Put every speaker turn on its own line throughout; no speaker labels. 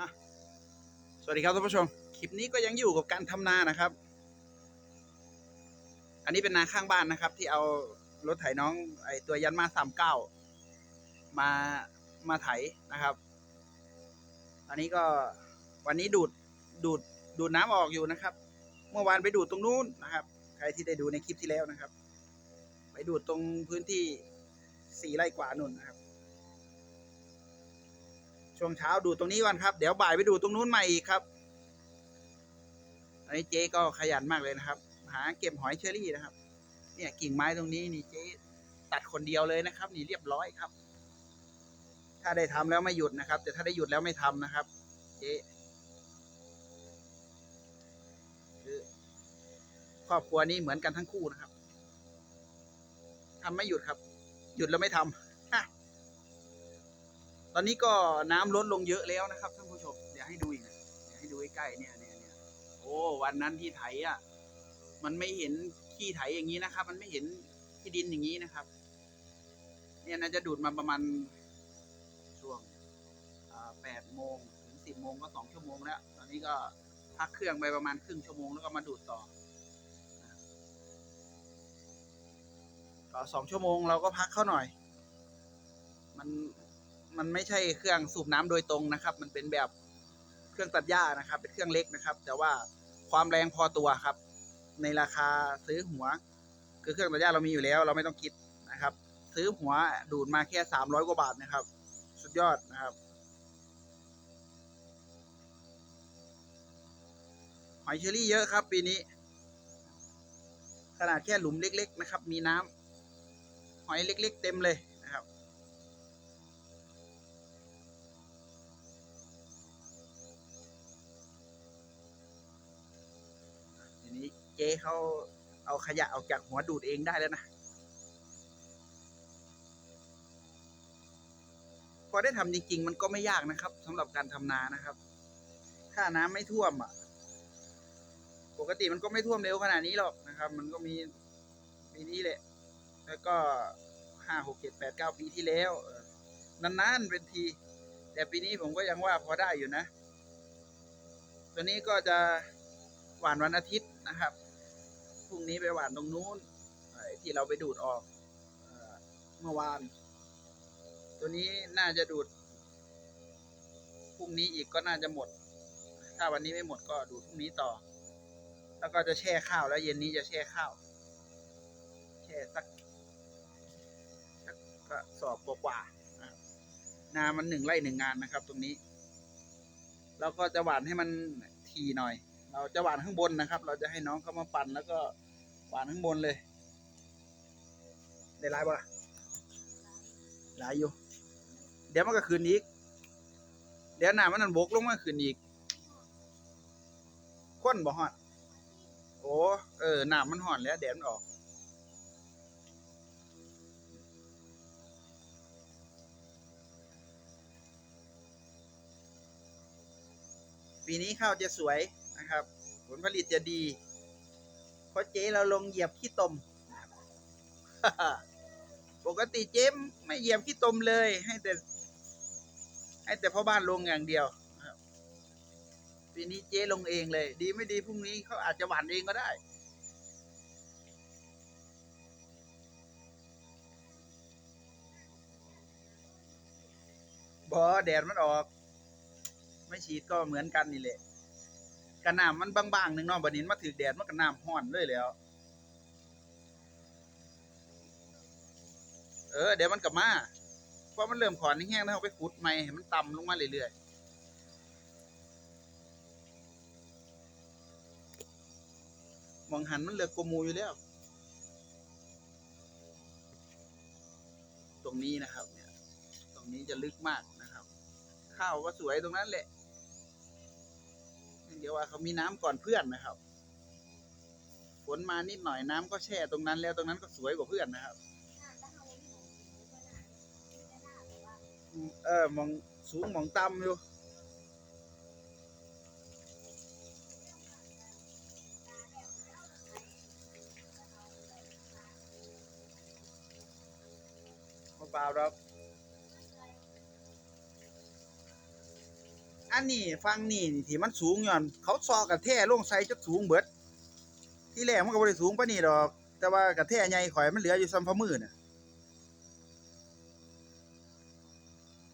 อะสวัสดีครับท่านผู้ชม คลิปนี้ก็ยังอยู่กับการทำนานะครับ อันนี้เป็นนาข้างบ้านนะครับ ที่เอารถไถน้องไอตัวยันมาสามเก้ามามาไถนะครับ อันนี้ก็วันนี้ดูดดูดดูดน้ำออกอยู่นะครับ เมื่อวานไปดูดตรงนู้นนะครับ ใครที่ได้ดูในคลิปที่แล้วนะครับ ไปดูดตรงพื้นที่สี่ไร่กว่านุ่นนะครับ ช่วงเช้าดูตรงนี้ก่อนครับ เดี๋ยวบ่ายไปดูตรงนู้นใหม่อีกครับ อันนี้เจ๊ก็ขยันมากเลยนะครับ หาเก็บหอยเชอรี่นะครับ เนี่ยกิ่งไม้ตรงนี้นี่เจ๊ตัดคนเดียวเลยนะครับ นี่เรียบร้อยครับ ถ้าได้ทำแล้วไม่หยุดนะครับ แต่ถ้าได้หยุดแล้วไม่ทำนะครับ เจ๊คือครอบครัวนี้เหมือนกันทั้งคู่นะครับทำไม่หยุดครับ หยุดแล้วไม่ทำ ตอนนี้ก็น้ำลดลงเยอะแล้วนะครับท่านผู้ชมเดี๋ยวให้ดูอีกนะเดี๋ยวให้ดูใกล้ๆเนี่ยเนี่ยเนี่ยโอ้วันนั้นที่ไถอะมันไม่เห็นขี้ไถอย่างนี้นะครับ มันไม่เห็นที่ดินอย่างนี้นะครับ เนี่ยน่าจะดูดมาประมาณช่วงแปดโมงถึงสิบโมงก็สองชั่วโมงแล้ว ตอนนี้ก็พักเครื่องไปประมาณครึ่งชั่วโมงแล้วก็มาดูดต่อก็สองชั่วโมงเราก็พักเข้าหน่อย มัน มันไม่ใช่เครื่องสูบน้ำโดยตรงนะครับ มันเป็นแบบเครื่องตัดหญ้านะครับ เป็นเครื่องเล็กนะครับ แต่ว่าความแรงพอตัวครับ ในราคาซื้อหัว คือเครื่องตัดหญ้าเรามีอยู่แล้ว เราไม่ต้องคิดนะครับ ซื้อหัวดูดมาแค่สามร้อยกว่าบาทนะครับ สุดยอดนะครับหอยเชอรี่เยอะครับ ปีนี้ ขนาดแค่หลุมเล็ก ๆ นะครับ มีน้ำหอยเล็ก ๆ เต็มเลย จ๊เขาเอาขยะออกจากหัวดูดเองได้แล้วนะพอได้ทำจริง ๆ มันก็ไม่ยากนะครับสำหรับการทำนานะครับ ถ้าน้ำไม่ท่วมอะ ปกติมันก็ไม่ท่วมเร็วขนาดนี้หรอกนะครับ มันก็มีปีนี้แหละ แล้วก็ห้าหกเจ็ดแปดเก้าปีที่แล้วนานๆเป็นที แต่ปีนี้ผมก็ยังว่าพอได้อยู่นะ ตัวนี้ก็จะหวานวันอาทิตย์นะครับ พรุ่งนี้ไปหวานตรงนู้นที่เราไปดูดออกเมื่อวาน ตัวนี้น่าจะดูดพรุ่งนี้อีกก็น่าจะหมด ถ้าวันนี้ไม่หมดก็ดูดพรุ่งนี้ต่อ แล้วก็จะแช่ข้าวแล้วเย็นนี้จะแช่ข้าวแช่สักสักกระสอบกว่าๆนะครับนามันหนึ่งไร่หนึ่งงานนะครับ ตรงนี้ แล้วก็จะหวานให้มันทีหน่อย เราจะหวานข้างบนนะครับ เราจะให้น้องเขามาปั่นแล้วก็หวานข้างบนเลย ได้หลายบ่ล่ะหลายอยู่ เดี๋ยวมันก็คืนอีก เดี๋ยวหน้ามันนั่นบกลงมาคืนอีกข้นบ่ฮอดโอ้เออหน้ามันห่อนแล้วแดดมันออกปีนี้ข้าวจะสวย นะครับ ผลผลิตจะดี เพราะเจ๊เราลงเหยียบขี้ตม ปกติเจ๊ไม่เหยียบขี้ตมเลย ให้แต่ ให้แต่พ่อบ้านลงอย่างเดียวปีนี้เจ๊ลงเองเลย ดีไม่ดีพรุ่งนี้เขาอาจจะหวานเองก็ได้บอแดดมันออก ไม่ฉีดก็เหมือนกันนี่แหละ กระน้ำมันบางๆหนึ่งเนาะบัดนี้มาถือแดดมันก็น้ำห้อนเลยแล้ว เออเดี๋ยวมันกลับมาเพราะมันเริ่มขอนแห้งแล้วเอาไปขุดใหม่ให้มันต่ำลงมาเรื่อยๆมองหันมันเหลือกกว่ามูอยู่แล้ว ตรงนี้นะครับ เนี่ย ตรงนี้จะลึกมากนะครับ ข้าวก็สวยตรงนั้นแหละ เดี๋ยวว่าเขามีน้ำก่อนเพื่อนนะครับ ฝนมานิดหน่อยน้ำก็แช่ตรงนั้นแล้วตรงนั้นก็สวยกว่าเพื่อนนะครับเออมองสูงมองต่ำอยู่เปล่าๆหรอ อันนี้ฟังนี่นี่ที่มันสูงย้อนเขาซอกระแท่ลงใส่จนสูงเบิด ที่แรกมันก็บ่ได้สูงปานนี้ดอก แต่ว่ากระแท่ใหญ่ข่อยมันเหลืออยู่ซ้ำฝ่ามือน่ะ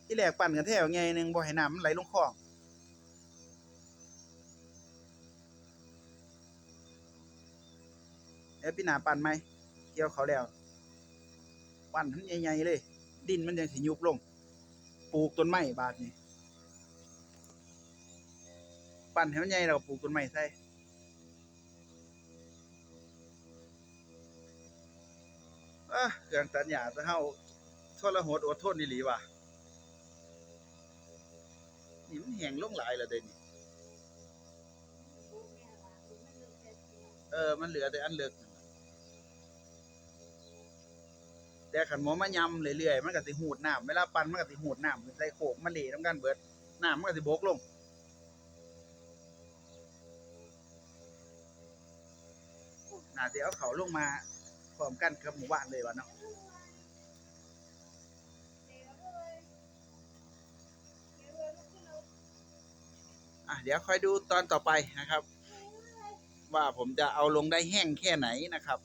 ที่แรกปั่นกระแท่ใหญ่หนึงบ่ให้น้ำมันไหลลงคลองแล้วพี่หนาปั่นไหมเกี่ยวเขาแล้ว ปั่นทั้งใหญ่ๆเลย ดินมันยังสิยุบลง ปลูกต้นไม้บาดนี้ ปั่นให้มันใหญ่แล้วก็ปลูกต้นไม้ใส่เครื่องตัดหญ้าจะเฮาทรหดอดทนอีหลีว่ะนี่มันแห้งลงหลายแล้วเด้นี่เออ มันเหลือแต่อันเลิกนั่นล่ะแต่ขันหมอมายำเรื่อยๆมันก็สิหูดน้ำเวลาปั่นมันก็สิหูดน้ำขึ้นใส่โขกมันเหลน้ำกันเบิดน้ำมันก็สิบกลง น่าจะเอาเขาลงมาพร้อมกันกับหมู่บ้านเลยวะเนาะอะเดี๋ยวคอยดูตอนต่อไปนะครับ ว่าผมจะเอาลงได้แห้งแค่ไหนนะครับ